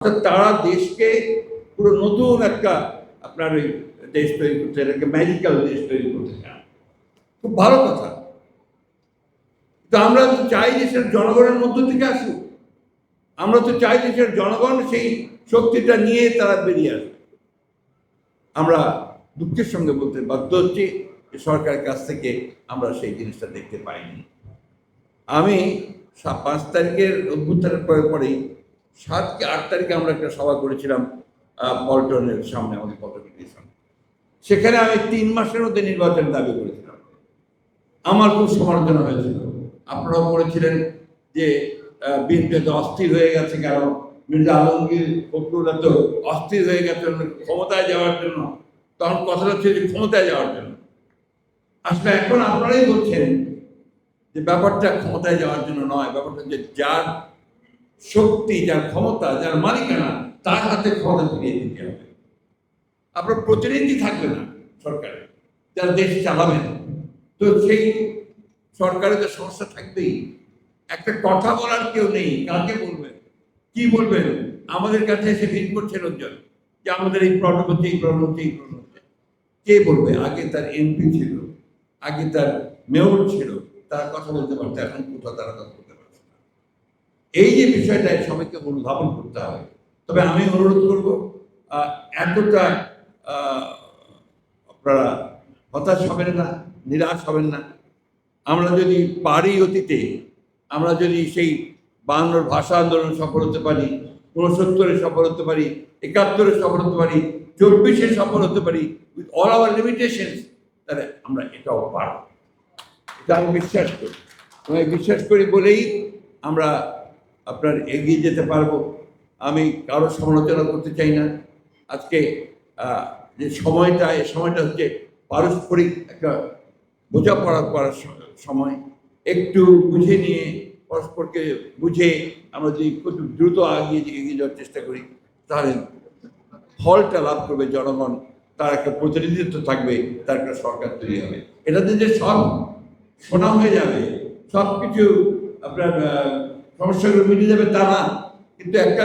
তারা দেশকে পুরো নতুন একটা আপনার ওই দেশ তৈরি করতে এটাকে ম্যাজিক্যাল দেশ তৈরি করতে চান খুব ভালো কথা। তো আমরা তো চাই দেশের জনগণের মধ্য থেকে আসুক। আমরা তো চাই দেশের জনগণ সেই শক্তিটা নিয়ে তারা বেরিয়ে আসবে আমরা দুঃখের সঙ্গে বলতে বাধ্য হচ্ছি যে সরকারের কাছ থেকে আমরা সেই জিনিসটা দেখতে পাইনি। আমি পাঁচ তারিখের অভ্যুত্থানের পরে পরেই সাত কি আট তারিখে আমরা একটা সভা করেছিলাম পল্টনের সামনে আমাদের পল্টনের সামনে। সেখানে আমি তিন মাসের মধ্যে নির্বাচন দাবি করেছিলাম। আমার খুব সমালোচনা হয়েছিল। আপনারাও করেছিলেন যে বিএনপি তো অস্থির হয়ে গেছে কেন? মির্জা আলমগীর, ফখরুল এত অস্থির হয়ে গেছে ক্ষমতায় যাওয়ার জন্য। তখন কথাটা ছিল যে, ক্ষমতায় যাওয়ার জন্য। আসলে এখন আপনারাই বলছেন যে, ব্যাপারটা ক্ষমতায় যাওয়ার জন্য নয়। ব্যাপারটা যে যার শক্তি, যার ক্ষমতা, যার মালিকানা, তার হাতে ক্ষমতা ফিরিয়ে দিতে হবে। আপনার প্রতিনিধি থাকবে না সরকারে, যারা দেশ চালাবেন তো সেই সরকারের তো সমস্যা থাকবেই। একটা কথা বলার কেউ নেই, কাকে বলবেন? কি বলবেন? আমাদের কাছে এসে ভিড় করছে লোকজন, যে আমাদের এই প্রবলেম হচ্ছে, এই প্রবলেম হচ্ছে, এই প্রবলেম হচ্ছে। কে বলবে? আগে তার এমপি ছিল, আগে তার মেয়র ছিল, তারা কথা বলতে পারতো, এখন কোথাও তারা কথা বলতে এই যে বিষয়টা সবাইকে অনুধাবন করতে হবে। তবে আমি অনুরোধ করব এতটা আপনারা হতাশ হবেন না, নিরাশ হবেন না। আমরা যদি পারি অতীতে, আমরা যদি সেই বাংলার ভাষা আন্দোলন সফল হতে পারি উনসত্তরে সফল হতে পারি, একাত্তরে সফল হতে পারি, চব্বিশে সফল হতে পারি উইথ অল আওয়ার লিমিটেশন তাহলে আমরা এটাও পারব। এটা আমি বিশ্বাস করি। আমি বিশ্বাস করি বলেই আমরা আপনার এগিয়ে যেতে পারব। আমি কারও সমালোচনা করতে চাই না। আজকে যে সময়টা, এই সময়টা হচ্ছে পারস্পরিক একটা বোঝাপড়া করার সময়। একটু বুঝে নিয়ে, পরস্পরকে বুঝে আমরা যদি খুব দ্রুত এগিয়ে এগিয়ে যাওয়ার চেষ্টা করি, তাহলে ফলটা লাভ করবে জনগণ। তার একটা প্রতিনিধিত্ব থাকবে, তার একটা সরকার তৈরি হবে। এটাতে যে সব শোনা হয়ে যাবে সব কিছু আপনার সমস্যাগুলো মিটে যাবে তা না। কিন্তু একটা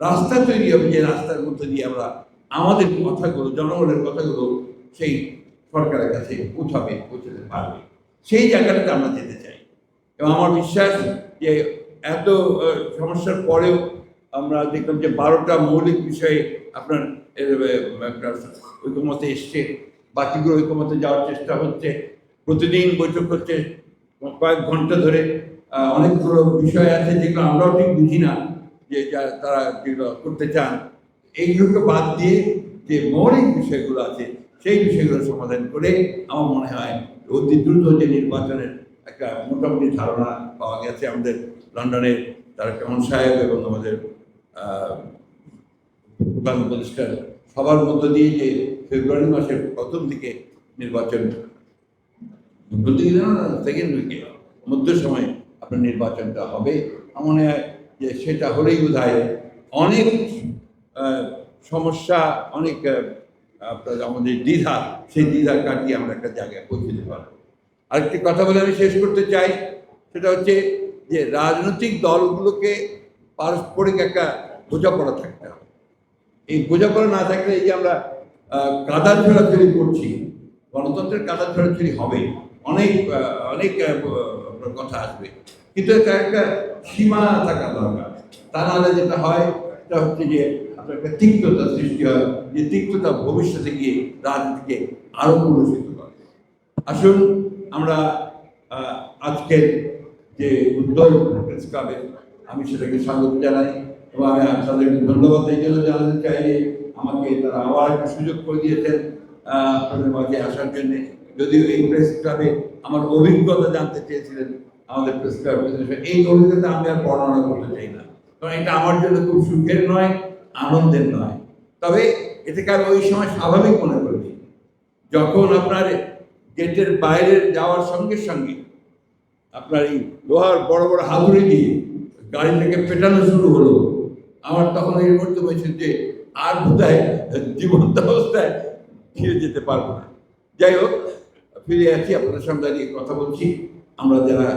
রাস্তা তৈরি হবে, যে রাস্তার মধ্যে দিয়ে আমরা আমাদের কথাগুলো, জনগণের কথাগুলো সেই সরকারের কাছে পৌঁছাবে, পৌঁছাতে পারবে। সেই জায়গাটাতে আমরা যেতে চাই। এবং আমার বিশ্বাস যে এত সমস্যার পরেও আমরা দেখলাম যে বারোটা মৌলিক বিষয়ে আপনার একটা ঐক্যমতে এসছে, বাকিগুলো ঐক্যমতে যাওয়ার চেষ্টা হচ্ছে। প্রতিদিন বৈঠক হচ্ছে, কয়েক ঘণ্টা ধরে। অনেকগুলো বিষয় আছে যেগুলো আমরাও ঠিক বুঝি না, যে যা তারা যেগুলো করতে চান। এইগুলোকে বাদ দিয়ে যে মৌলিক বিষয়গুলো আছে, সেই বিষয়গুলো সমাধান করে আমার মনে হয় অতি দ্রুত যে নির্বাচনের একটা মোটামুটি ধারণা পাওয়া গেছে আমাদের লন্ডনের তারা কেমন সাহেব এবং আমাদের প্রধান উপদেষ্টার সবার মধ্য দিয়ে যে ফেব্রুয়ারি মাসের প্রথম দিকে নির্বাচন সেকেন্ড উইকে মধ্য সময় আপনার নির্বাচনটা হবে। আমার মনে হয় যে সেটা হলেই বোধ অনেক সমস্যা, অনেক আপনার আমাদের দ্বিধা, সেই দ্বিধা কাটিয়ে আমরা একটা জায়গায় পৌঁছে যেতে পারব। আরেকটি কথা বলে আমি শেষ করতে চাই, সেটা হচ্ছে যে রাজনৈতিক দলগুলোকে পারস্পরিক একটা বোঝাপড়া থাকতে হবে। এই বোঝাপড়া না থাকলে এই যে আমরা কাদা ছোড়াছড়ি করছি, গণতন্ত্রের কাদা ছোড়াছড়ি হবে অনেক অনেক কথা আসবে। কিন্তু এটা একটা সীমা থাকা দরকার। তা নাহলে যেটা হয় সেটা হচ্ছে যে আপনার একটা তিক্ততা সৃষ্টি হয়, যে তিক্ততা ভবিষ্যতে গিয়ে রাজনীতিকে আরও কলুষিত করে। আসুন আমরা আজকের যে উদ্যোগ প্রেস ক্লাবে আমি সেটাকে স্বাগত জানাই এবং আমি তাদেরকে ধন্যবাদ এই জন্য জানাতে চাই যে আমাকে তারা আবার একটা সুযোগ করে দিয়েছেন আপনাদের মাঝে আসার জন্য। যদিও এই প্রেস ক্লাবে আমার অভিজ্ঞতা জানতে চেয়েছিলেন আমাদের প্রেস ক্লাব এই অভিজ্ঞতা আমি আর বর্ণনা করতে চাই না। কারণ এটা আমার জন্য খুব সুখের নয়, আনন্দের নয়। তবে এটাকে আমি ওই সময় স্বাভাবিক মনে করেছি যখন আপনার গেটের বাইরে যাওয়ার সঙ্গে সঙ্গে আপনার এই লোহার বড় বড় হাতুড়ি দিয়ে গাড়িটাকে পেটানো শুরু হলো, আমার তখন এই করতে বলছে যে, আর বোধহয় জীবন্ত অবস্থায় ফিরে যেতে পারব না। যাই হোক, ফিরে আছি, আপনাদের সঙ্গে দাঁড়িয়ে কথা বলছি। আমরা যারা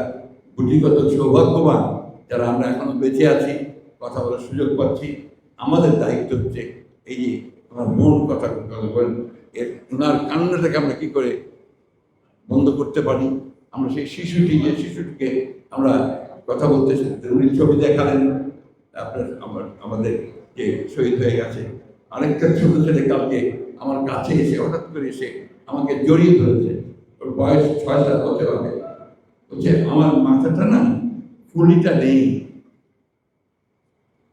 গুটিগত সৌভাগ্যবান যারা আমরা এখনও বেঁচে আছি, কথা বলার সুযোগ পাচ্ছি, আমাদের দায়িত্ব হচ্ছে এই যে আমার মন কথা কথা বলেন, এর ওনার কান্নাটাকে আমরা কি করে বন্ধ করতে পারি? আমরা সেই শিশুটি যে শিশুটিকে আমরা কথা বলতে উনি ছবি দেখালেন আপনার আমার, আমাদের যে শহীদ হয়ে গেছে, আরেকটা ছোট ছেলে কালকে আমার কাছে এসে হঠাৎ করে এসে আমাকে জড়িয়ে ধরেছে। ওর বয়স ছয় সাত বছর হবে। বলছে আমার মাথাটা না ফুলিটা নেই।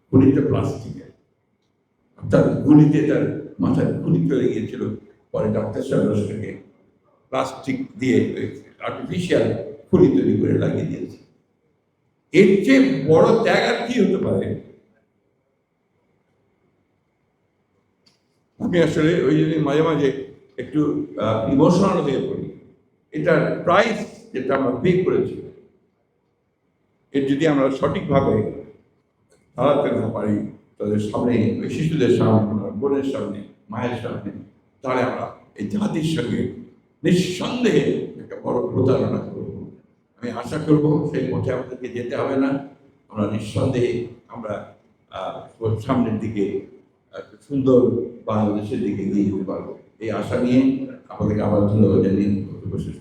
ফুলিটা প্লাস্টিকের অর্থাৎ গুলিতে তার মাথায় গুলি চলে গিয়েছিল। পরে ডাক্তার সাহেব সেটাকে প্লাস্টিক দিয়ে আর্টিফিশিয়াল ফুলি তৈরি করে লাগিয়ে দিয়েছে। এর চেয়ে বড় ত্যাগ আর কি হতে পারে? আমি আসলে ওই জন্য মাঝে মাঝে একটু ইমোশনাল হয়ে পড়ি। এটার প্রাইস যেটা আমরা পে করেছি, এর যদি আমরা সঠিকভাবে দাঁড়াতে না পারি তাদের সামনে ওই শিশুদের সামনে, বোনের সামনে, মায়ের সামনে, তাহলে আমরা এই জাতির সঙ্গে নিঃসন্দেহে একটা বড় প্রতারণা করব। আমি আশা করব সেই পথে আমাদেরকে যেতে হবে না। আমরা নিঃসন্দেহে আমরা সামনের দিকে সুন্দর বাংলাদেশের দিকে নিয়ে যেতে পারব। এই আশা নিয়ে আমাদেরকে আবার ধন্যবাদ জানিয়ে করছি।